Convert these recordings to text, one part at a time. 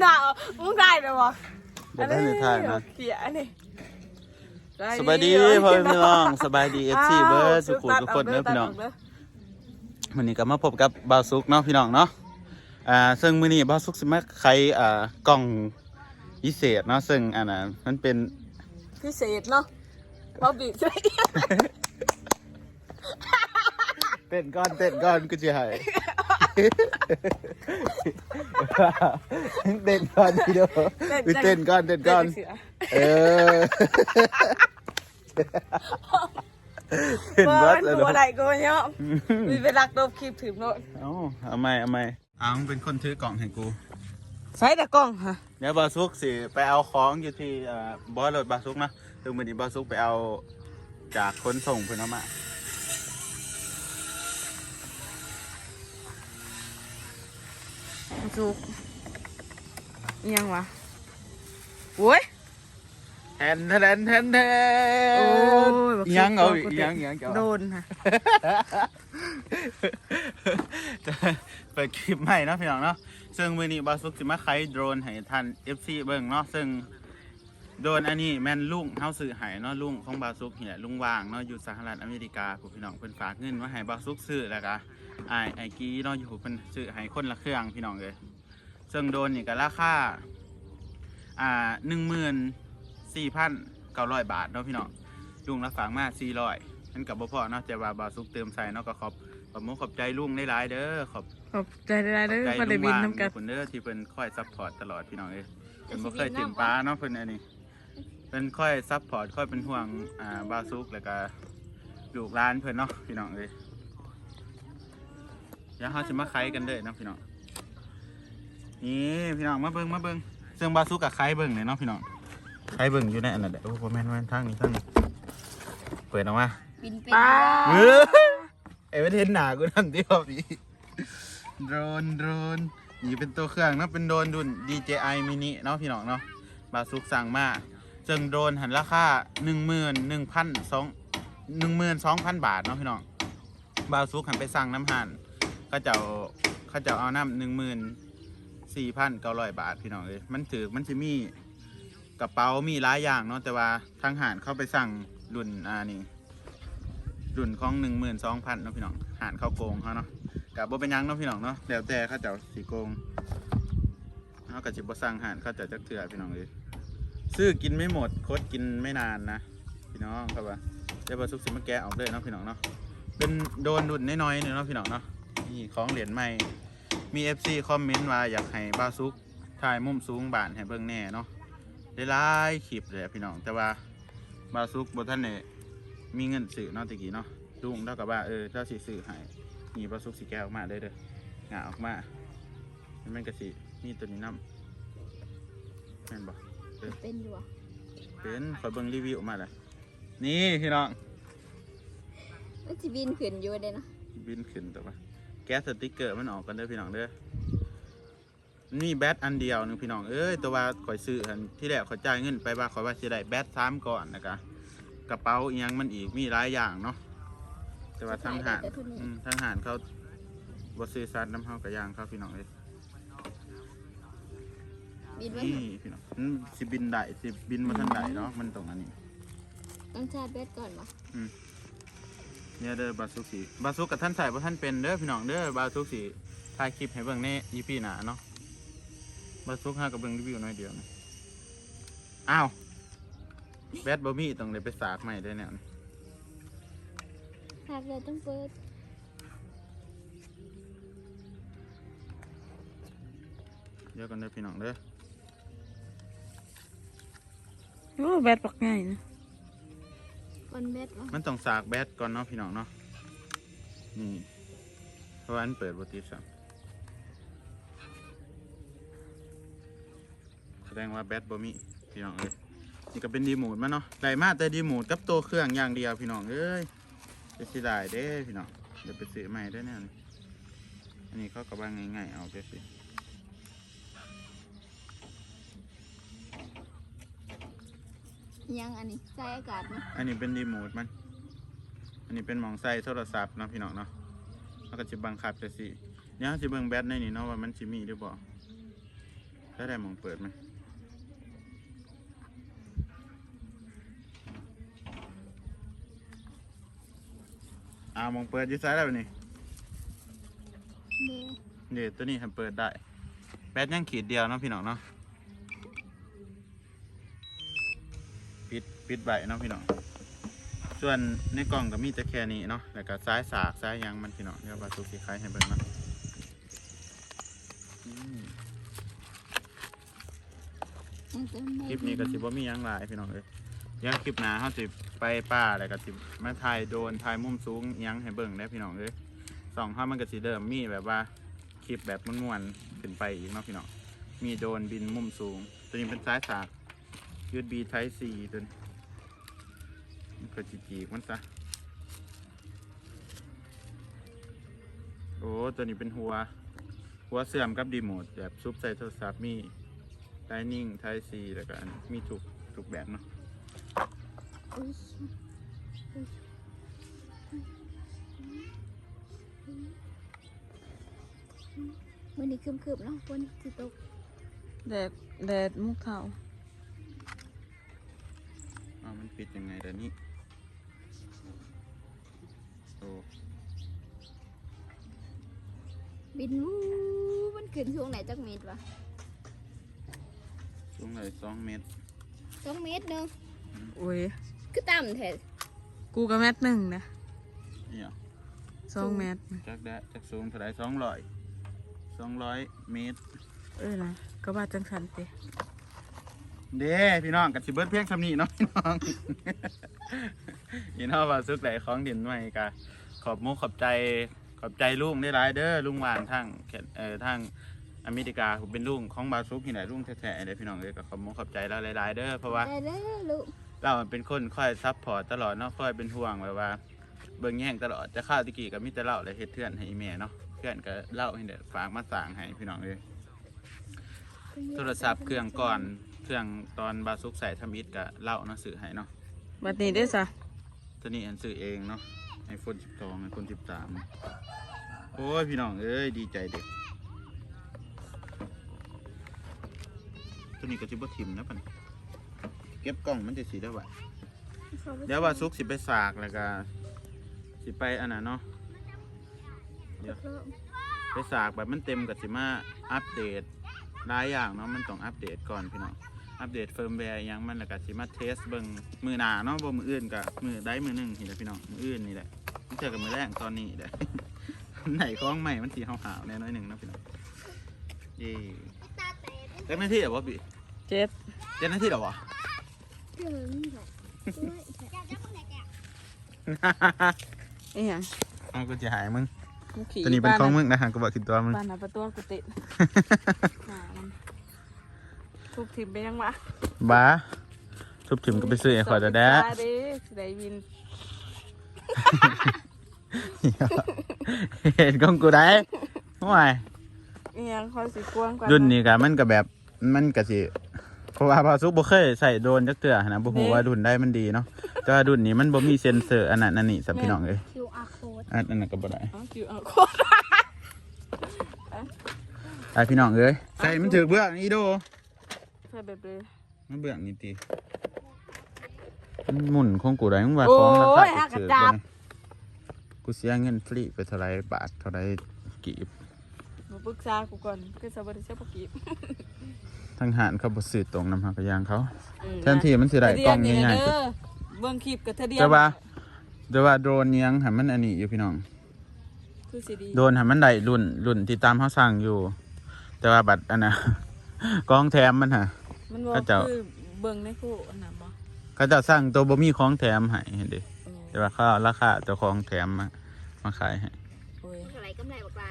หนามึงได้เลยวะบ่ได้ในถ่ายนะเขียนี่สบายดีพ่อแม่พี่น้องสบายดีเอฟซีเบิร์ดสุขุมทุกคนเด้อพี่น้องวันนี้ก็มาพบกับบาวซุกเนาะพี่น้องเนาะอ่าซึ่งมื้อนี้บาวซุกสิมาไขอ่ากล่องพิเศษเนาะซึ่งอันนั้นมันเป็นพิเศษเนาะเราบีบใช่เต้นก้อนเต้นก้อนกูจะให้ เต้นก้อนพี่เด้อเต้นก้อนเต้นก้อน เออเต้นเบิวัร์ดดเลยตัวเนาะใดกูเนาะมีเป็นรักโดบคลิปถึงโน่นเอาเอาไม่เอาไม่เอามึงเป็นคนถือกล่องให้กูใช้แต่กล้องฮะเดี๋ยวบาซุกสิไปเอาของอยู่ที่เอ่อบอสรถบาซุกนะถึงวันนี้บาซุกไปเอาจากขนส่งเพื่อนเอามา สุกยังวะโอ้ยแทนแทนแทนแทโอ้นยบักซุกยังเอาโดนอีกกูยังเตะยังจะโดเอานฮะเปิดคลิปใหม่เนาะพี่น้องเนาะซึ่งวันนี้บาซุกสิมาไขโดรนให้ทัน FC เบิ่งเนาะซึ่ง โดรนอันนี้แม่นลุงเฮาซื้อให้เนาะลุงของบาซุกเนี่ยลุงว่างเนาะอยู่สหรัฐอเมริกาผู้พี่น้องเพิ่นฝากเงินมาให้บาซุกซื้อแล้วก็ไอ้ไอ้กี้เนาะอยู่เพิ่นซื้อให้คนละเครื่องพี่น้องเลยซึ่งโดนนี่ก็ราคาอ่าหนึ่งหมื่นสี่พันเก้าร้อยบาทเนาะพี่น้องลุงรับฝากมาสี่ร้อยนั่นกับบ่พอเนาะแต่ว่าบาซุกเติมใส่เนาะก็ขอบขอบมุกขอบใจลุงได้หลายๆเด้อขอบขอบใจได้เด้อใจมาได้ลุงบินว่างน้ำกันคนเด้อที่เพิ่นคอยซัพพอร์ตตลอดพี่น้องเอ้ยเพิ่นบ่เคยถิ่มป้าเนาะเพิ่นอันนี้ เพิ่นคอยซัพพอร์ตคอยเป็นห่วงอ่าบาซุกแล้วก็ลูกหลานเพิ่นเนาะพี่น้องเอ้ยเดี๋ยวเฮาสิมาไขกันเด้อเนาะพี่น้องนี่พี่น้องมาเบิ่งมาเบิ่งซึ่งบาซุกกับไขเบิ่งเนี่ยเนาะพี่น้องไขเบิ่งอยู่ในอันนั้นแหละโอ้บ่แม่นแม่นทางนี้ทางนี้เปิดออกมาบินเป็นป้าเฮ้ยไอ้ประเทศหนากูนั่นที่แบบนี้โดรนโดรนนี่เป็นตัวเครื่องเนาะเป็นโดรนดุน DJI mini เนาะพี่น้องเนาะบาซุกสั่งมา จึงโดนหันราคาหนึ่งหมื่นหนึ่งพันสองหนึ่งหมื่นสองพันบาทเนาะพี่น้องบาซุกหันไปสั่งน้ำหันเขาเจ้าเขาจ้าเอาน้ำหนึ่งหมื่นสี่พันเก้าร้อยบาทพี่น้องเลยมันถือมันจะมีกระเป๋ามีหลายอย่างเนาะแต่ว่าทางหารเข้าไปสั่งรุ่นอ่านี่รุ่นของหนึ่งหมื่นสองพันเนาะพี่น้องหารเข้าโกงเขาเนาะกับโบเป็นยังเนาะพี่น้องเนาะแล้วแต่เขาจ้าสีโกงเขากับจิบสั่งหารเขาจ้าจักเถื่อพี่น้องเลย ซื้อกินไม่หมดโคตรกินไม่นานนะพี่น้องครับว่าเดี๋ยวบาซุกสิมาแกะออกเลยเนาะพี่น้องเนาะเป็นโดนดุนน้อยๆเนี่ยเนาะพี่น้องเนาะนี่ของเหรียญใหม่มี FC คอมเมนต์ว่าอยากให้บาซุกถ่ายมุมสูงบานให้เบิ่งแน่เนาะได้หลายคลิปเลยพี่น้องแต่ว่าบาซุกบ่ท่านเนี่ยมีเงินซื้อเนาะตะกี้เนาะลุงเท่ากับว่าเออเจ้าสิซื้อให้มีปลาซุกสีแก้วออกมาได้เด้อหงาออกมาแมันก็สิมีตัวนี้น้ำแม่นบอก เป็นอยู่อะเป็นขอยเบิ่งรีวิวออกมาเลยนี่พี่น้องมันจะบินขึ้นอยู่เลยนะบินขึ้นแต่ว่าแก๊สสติ๊กเกอร์มันออกกันเด้อพี่น้องเด้อนี่แบตอันเดียวหนึงพี่น้องเอ้ยแต่ว่าข่อยซื้ออันที่แรกข่อยจ่ายเงินไปว่าข่อยว่าสิได้แบตสามก่อนนะคะกระเป๋าอีหยังมันอีกมีหลายอย่างเนาะแต่ว่าทางหารแต่ทุนนี้อืมทางหารเขาบซื้อซัดน้ำเฮากระย่างเขาพี่น้องเลย บินไว้นี่พี่น้องมันสิบินได้สิบินมาทันได้เนาะมันตรงอันนี้ต้องชาร์จแบตก่อนปะเนี่ยเด้อบาซุกสีบาซุกกับท่านใส่บ่ท่านเป็นเด้อพี่น้องเด้อบาซุกสีถ่ายคลิปให้เบิ่งในอีพีหน้าเนาะบาซุกห้ากับเบิ่งรีวิวหน่อยเดียวนะอ้าวแบตบ่มีต้องเลยไปสากใหม่ได้แนวนี้ชาร์จเลยต้องเปิดเดี๋ยวกันเด้อพี่น้องเด้อ โอ้แบตปักง่ายนะวันแบตวะมันต้องสากแบตก่อนเนาะพี่น้องเนาะนี่เพราะว่าอันเปิดบ่ติดซ้ำแสดงว่าแบตบ่มีพี่น้องเอ้ยนี่ก็เป็นดีโมดมาเนาะได้มาแต่ดีโมดกับตัวเครื่องอย่างเดียวพี่น้องเอ้ยจะสิได้เด้พี่น้องเดี๋ยวไปซื้อใหม่ได้อแน่นี่อันนี้เขาก็บางง่ายๆเอาไปสิ ยังอันนี้ใส่อากาศมั้ยอันนี้เป็นดีโมดมัน อันนี้เป็นหมองใส่โทรศัพท์เนาะพี่น้องเนาะแล้วก็จะบังคับจะสิเดี๋ยวเราจะเบิ่งแบตในนี่เนาะว่ามันสิมีหรือบ่ได้ได้มองเปิดไหมอ่ามองเปิดอยูซ้ายแล้วนี่เด้เดี๋ยวตัวนี้ทำเปิดได้ แบตยังขีดเดียวเนาะพี่น้องเนาะ ปิดปิดใบเนาะพี่น้องส่วนในกล่องก็มีแต่แค่นี้เนาะแล้วก็ซ้ายสากซ้ายหยังมันพี่น้องเดี๋ยวบาสุกีคล้ายให้เบิ่งเนาะอืมยังเติมได้คลิปนี้ก็สิบ่มีหยังหลายพี่น้องเอ้ยเดี๋ยวคลิปหน้าเฮาสิไปป่าแล้วก็สิมาถ่ายโดรนถ่ายมุมสูงอิหยังให้เบิ่งได้พี่น้องเอ้ยสองเฮามันก็สิเริ่มมีแบบว่าคลิปแบบม่วนๆขึ้นไปอีกเนาะพี่น้องมีโดรนบินมุมสูงตัวนี้เป็นซ้ายสาก USB Type C ตัวนี้มันก็จีจีกมันซะ โอ้ ตัวนี้เป็นหัว หัวเสื่อมกับดีโมด แบบซุปใส่โทรศัพท์มี Dining Type C แล้วก็อันมีถูกถูกแบบเนาะอุ๊ยวันนี้คืมๆเนาะวันนี้สิตกแดดแดดมุกเทาอ้าวมันปิดยังไงเดี๋ยวนี้โอ้บินวูมันขึ้นช่วงไหนจักเมตรวะช่วงเลยสองเมตรสองเมตรหนึงโอ้ย คือต่ำแท้กูกับแมทหนึ่งนะเนี่ยสองแมทจากแดะจากสูงเท่าไหรสองร้อยสองร้อยเมตร เออนะก็ว่าจังสันติ เด้พี่น้องกับสิเบิร์ดเพียงคำนี้เนาะพี่น้องยินดีว่าสุดไหลของดินใหม่กะขอบมุกขอบใจขอบใจลุงได้หลายเด้อลุงหวานทั้งเอ่อทั้งอเมริกาผมเป็นลุงของบาซุกที่ไหนลุงแท้ๆเลยพี่น้องเลยก็ขอบมุกขอบใจเราหลายๆเด้อเพราะว่าเราเป็นคนคอยซัพพอร์ตตลอดเนาะคอยเป็นห่วงแบบว่าเบิ่งแย่งตลอดจะข้าวตะกี้กับมิต่เล่าเลยเฮ็ดเทือนให้อีแม่เนาะเพื่อนก็เล่าให้เด็กฝากมาสั่งให้พี่น้องเลยโทรศัพท์เครื่องก่อน เครื่องตอนบาซุกใส่ทำอิฐก็เล่าเนาะสื่อให้เนาะบัดนี้ได้อจ้ะตัวนี้อันซื้อเองเนาะไอโฟน12ไอโฟน13โอ้ย พี่น้อง เอ้ย ดีใจเด็ก ตัวนี้ก็จิบ่ทิมนะปันเก็บกล้องมันจะสีได้ไหวเดี๋ยวว่าซุกสิไปสากแล้วก็สิไปอันน่ะเนาะเดี๋ยวไปสากแบบมันเต็มกับสิมาอัปเดตหลายอย่างเนาะมันต้องอัปเดตก่อนพี่น้อง อัปเดตเฟิร์มแวร์อิหยังมันแล้วก็สิมาเทสเบิ่งมือหนาเนาะบ่มืออื่นกับมือได้มือหนึงนี่แหละพี่น้องมืออื่นนี่แหละมันเจอกับมือแรกตอนนี้แหละไหนคล้องใหม่มันสีหาวๆแน่น้อยหนึ่งเนาะพี่น้องเย่เต็มหน้าที่เหรอวะพี่เจ็ดเต็มหน้าที่เหรอวะเกินค่ะด้วยแท้อีหยังเอากูจะหายมึงกูขี่ตัวนี้เป็นของมึงนะฮะกูบอกขึ้นตัวมึงบ้านหน้าประตูกูติดหามัน ทุบทิมไปยังวะบ้าทุบถิ่มก็ไปซื้อไอ้ขอจะแด้สวัสดีจ้าเด้สิได้ยินเห็นของกูได้ห่วยอีหยังคอยสิกวางกว่ารุ่นนี้ก็มันก็แบบมันก็สิเพราะว่าพอซุกบ่เคยใส่โดรนจักเทื่อนะบ่ฮู้ว่ารุ่นได้มันดีเนาะแต่ว่ารุ่นนี้มันบ่มีเซ็นเซอร์อันนั้นอันนี้สับพี่น้องเอ้ยคิวอาร์โค้ดอันนั้นก็บ่ได้เอาคิวเอาโคตรไอ้พี่น้องเอ้ยใส่มันถือเบื้องอีโด ใช่แบบเลยมันเบื้องนี่ติมันหมุนของกูได้มึงว่าโอ้ของราคายหักกระถือจับ่บนี่กูเสียเงินฟรีไปเท่าไหร่บาทเท่าไหร่กีบมาปรึกษากูก่อนคือสวัสดีเจ้าปกีบทางหารเขาบ่ซื้อตรงนำหากระยางเขาอืมแทนที่มันสิได้กล้องง่ายๆเด้อเบิ่งคลิปกับเธอเดียวแต่ว่าแต่ว่าโดรนยังหันมันอันนี้อยู่พี่น้องคือสิดีโดรนหันมันได้รุ่นรุ่นที่ตามเขาสั่งอยู่ แต่ว่าบัตรอันน่ะกล้องแถมมันฮะ มันบอกเขาเจ้า คือเบิ่งในคู่อันนั้นบ่เขาจะสั่งตัวบ่มีของแถมให้เห็นดิเออแต่ว่าเขาเอาราคาตัวของแถมมามาขายให้โอ้ยเท่าไหรกำไรบอกไป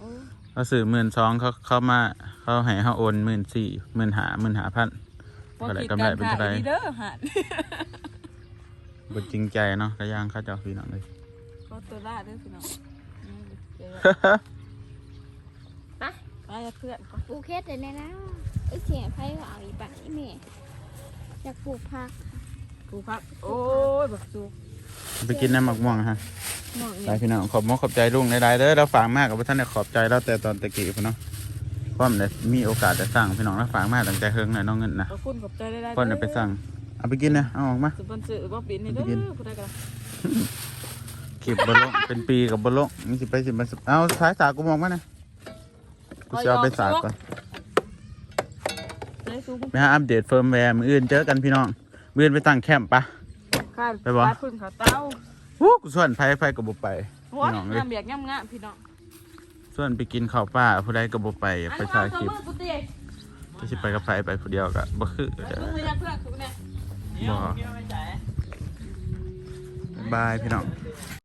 โอ้ยเขาซื้อหมื่นสองเขาเขามาเขาให้เขาโอนหมื่นสี่หมื่นหาหมื่นหาพัน บ่เท่าไหร่คิดกำไรการเป็นขายเท่าไหร่ดีเด้อหันบจริงใจเนาะกระยางเขาเจะพี่น้องเลย ก็ตัวละเด้อพี่น้องอืมเดี๋ยว ไปไปกับเพื่อนก่อนปลูกเฮ็ดเลยแน่นะไอ้เสียไพ่ก็เอาอีปะไอ้แม่อยากปลูกผักกูพักโอ้ยบักจุกไปกินน้ำหมักม่วงฮะมองไปนี่พี่น้องขอบมกขอบใจลุงหลายๆเด้อเราฝากมากกับท่านได้ขอบใจเราแต่ตอนตะกี้พุ่นเนาะพร้อมได้มีโอกาสจะสั่งพี่น้องแล้วฝากมาตั้งแต่เฮิงเลยน้องเงินนะขอบคุณขอบใจได้ได้พร้อมได้ไปสั่งเอาไปกินนะเอาออกมา สปอนเซอร์บ่ปิดนี่เด้ไปกิน อผู้ใดกันเก็บบอลลงเป็นปีกับบอลลงนี่สิไปสิมาเอาสายสากกูมองมานะ กูจะเอาไปสากก่อนได้ซูมไปหาอัปเดตเฟิร์มแวร์มืออื่นเจอกันพี่น้องมืออื่นไปตั้งแคมป์ปะค่ะไปบ่ปลาพึ่งขาเต้าวู้กูส่วนไผไผกับบไปหัวพี่น้องเอ้ยงามเบียกงามงามพี่น้องส่วนไปกินข้าวป้าผู้ใดกับบไปไปถ่ายคลิปอันวางตัวมือกูเตะจะสิไปกับไผไปผู้เดียวก็บ่คือไปเด้อเพื่อนเพื่อนคือเนี่ยบ่บายพี่น้อง